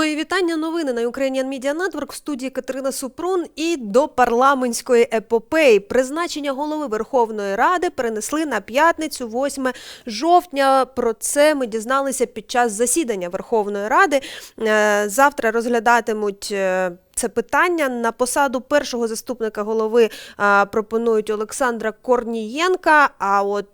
Мої вітання. Новини на Ukrainian Media Network в студії Катерина Супрун і до парламентської епопеї. Призначення голови Верховної Ради перенесли на п'ятницю, 8 жовтня. Про це ми дізналися під час засідання Верховної Ради. Е, Завтра розглядатимуть. е, Це питання на посаду першого заступника голови е, пропонують Олександра Корнієнка. А от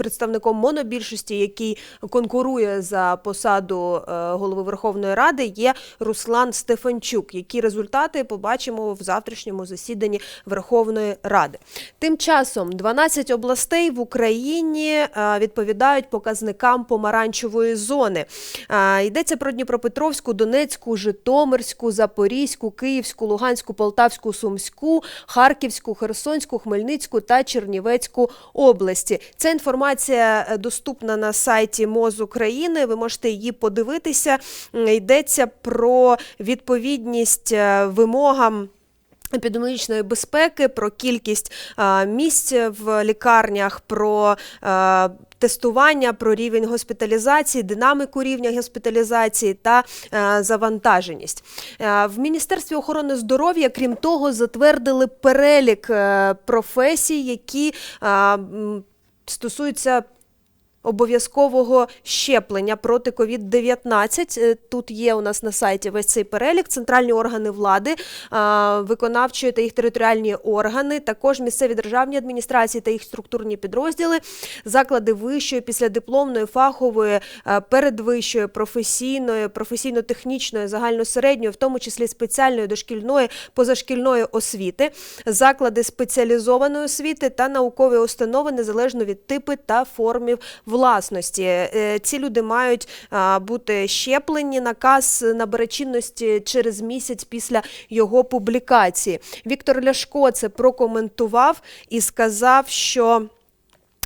представником монобільшості, який конкурує за посаду е, голови Верховної Ради, є Руслан Стефанчук. Які результати побачимо в завтрашньому засіданні Верховної Ради? Тим часом 12 областей в Україні е, відповідають показникам помаранчевої зони. Е, Йдеться про Дніпропетровську, Донецьку, Житомирську, Запорізьку, Київську, Луганську, Полтавську, Сумську, Харківську, Херсонську, Хмельницьку та Чернівецьку області. Ця інформація е, доступна на сайті МОЗ України. Ви можете її подивитися. Йдеться про відповідність е, вимогам. Епідеміологічної безпеки, про кількість а, місць в лікарнях, про а, тестування, про рівень госпіталізації, динаміку рівня госпіталізації та а, завантаженість. А, в Міністерстві охорони здоров'я, крім того, затвердили перелік е, професій, які а, м, стосуються обов'язкового щеплення проти COVID-19. Е, Тут є у нас на сайті весь цей перелік. Центральні органи влади, виконавчої та їх територіальні органи, також місцеві державні адміністрації та їх структурні підрозділи, заклади вищої, післядипломної, фахової, е, передвищої, професійної, професійно-технічної, загальносередньої, в тому числі спеціальної дошкільної, позашкільної освіти, заклади спеціалізованої освіти та наукові установи незалежно від типу та формів власності. Е, Ці люди мають бути щеплені. Наказ набере чинності через місяць після його публікації. Віктор Ляшко це прокоментував і сказав, що.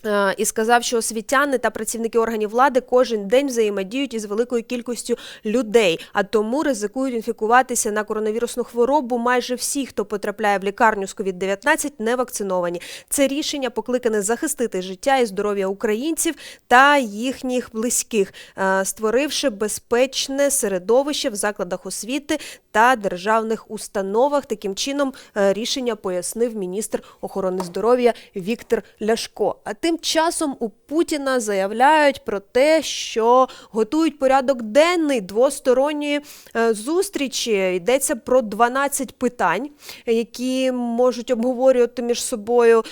Е, І сказав, що освітяни та працівники органів влади кожен день взаємодіють із великою кількістю людей, а тому ризикують інфікуватися на коронавірусну хворобу. Майже всі, хто потрапляє в лікарню з COVID-19, не вакциновані. Це рішення покликане захистити життя і здоров'я українців та їхніх близьких, е, створивши безпечне середовище в закладах освіти та державних установах. Таким чином е, рішення пояснив міністр охорони здоров'я Віктор Ляшко. А тим часом у Путіна заявляють про те, що готують порядок денний двосторонньої е, зустрічі. Йдеться про 12 питань, які можуть обговорювати між собою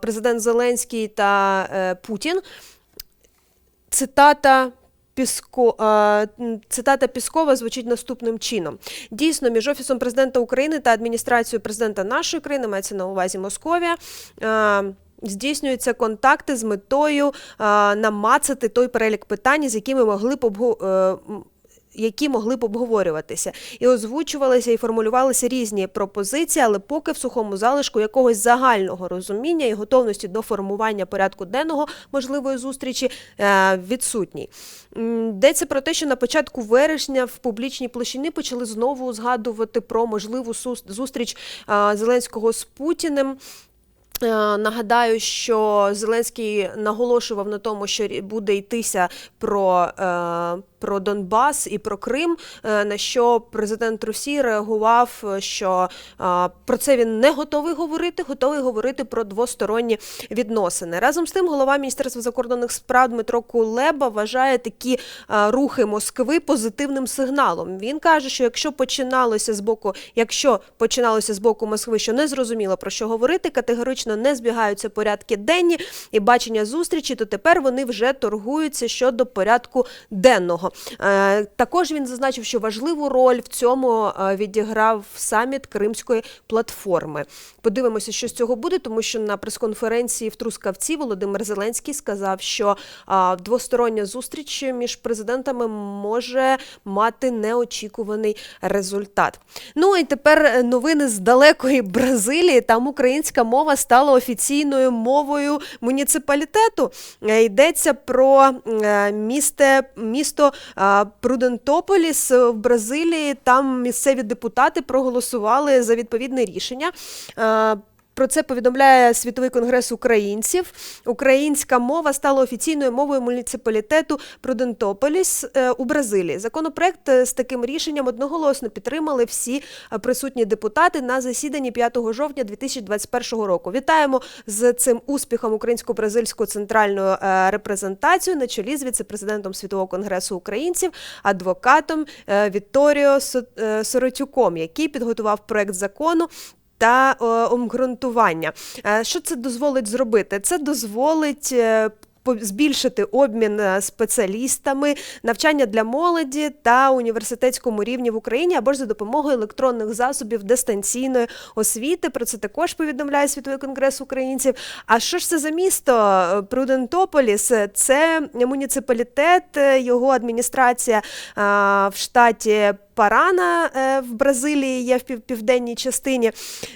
президент Зеленський та е, Путін. Цитата. Піско, е, цитата Піскова звучить наступним чином. Дійсно, між Офісом президента України та адміністрацією президента нашої країни, мається на увазі Московія. Здійснюються контакти з метою намацати той перелік питань, з якими могли б обго- е, які могли б обговорюватися, і озвучувалися і формулювалися різні пропозиції, але поки в сухому залишку якогось загального розуміння і готовності до формування порядку денного можливої зустрічі е, відсутній. Йдеться про те, що на початку вересня в публічній площині почали знову згадувати про можливу зустріч Зеленського з Путіним. Нагадаю, що Зеленський наголошував на тому, що буде йтися про, е, про Донбас і про Крим. е, На що президент Росії реагував, е, що про це він не готовий говорити, готовий говорити про двосторонні відносини. Разом з тим, голова Міністерства закордонних справ Дмитро Кулеба вважає такі рухи Москви позитивним сигналом. Він каже, що якщо починалося з боку, якщо починалося з боку Москви, що не зрозуміло про що говорити, категорично не збігаються порядки денні і бачення зустрічі, то тепер вони вже торгуються щодо порядку денного. Е, Також він зазначив, що важливу роль в цьому е, відіграв саміт Кримської платформи. Подивимося, що з цього буде, тому що на прес-конференції в Трускавці Володимир Зеленський сказав, що двостороння зустріч між президентами може мати неочікуваний результат. Ну і тепер е, новини з далекої Бразилії. Там українська мова стала офіційною мовою муніципалітету. Е, Йдеться про е, місте, місто Прудентополіс в Бразилії. Там місцеві депутати проголосували за відповідне рішення. Про це повідомляє Світовий конгрес українців. Українська мова стала офіційною мовою муніципалітету Прудентополіс е, у Бразилії. Законопроект е, з таким рішенням одноголосно підтримали всі е, присутні депутати на засіданні 5 жовтня 2021 року. Вітаємо з цим успіхом українсько-бразильську центральну репрезентацію на чолі з віце-президентом Світового конгресу українців, адвокатом Вікторіо Со- Соротюком, який підготував проект закону. Та е, обґрунтування. Е, Що це дозволить зробити? Це дозволить е, збільшити обмін спеціалістами, навчання для молоді та університетському рівні в Україні або ж за допомогою електронних засобів дистанційної освіти. Про це також повідомляє Світовий конгрес українців. А що ж це за місто? Прудентополіс це муніципалітет, його адміністрація в штаті. Парана е, в Бразилії є в пів- південній частині.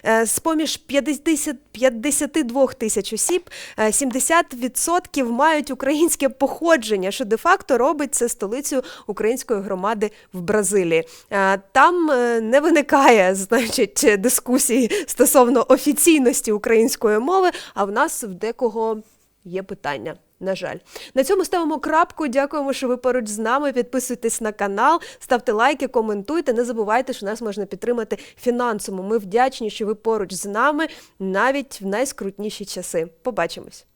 Е, З-поміж 50, 52 тисяч осіб е, 70% мають українське походження, що де-факто робить це столицею української громади в Бразилії. Е, Там е, не виникає значить, дискусій стосовно офіційності української мови, а в нас в декого є питання. На жаль, на цьому ставимо крапку. Дякуємо, що ви поруч з нами. Підписуйтесь на канал, ставте лайки, коментуйте. Не забувайте, що нас можна підтримати фінансово. Ми вдячні, що ви поруч з нами навіть в найскрутніші часи. Побачимось.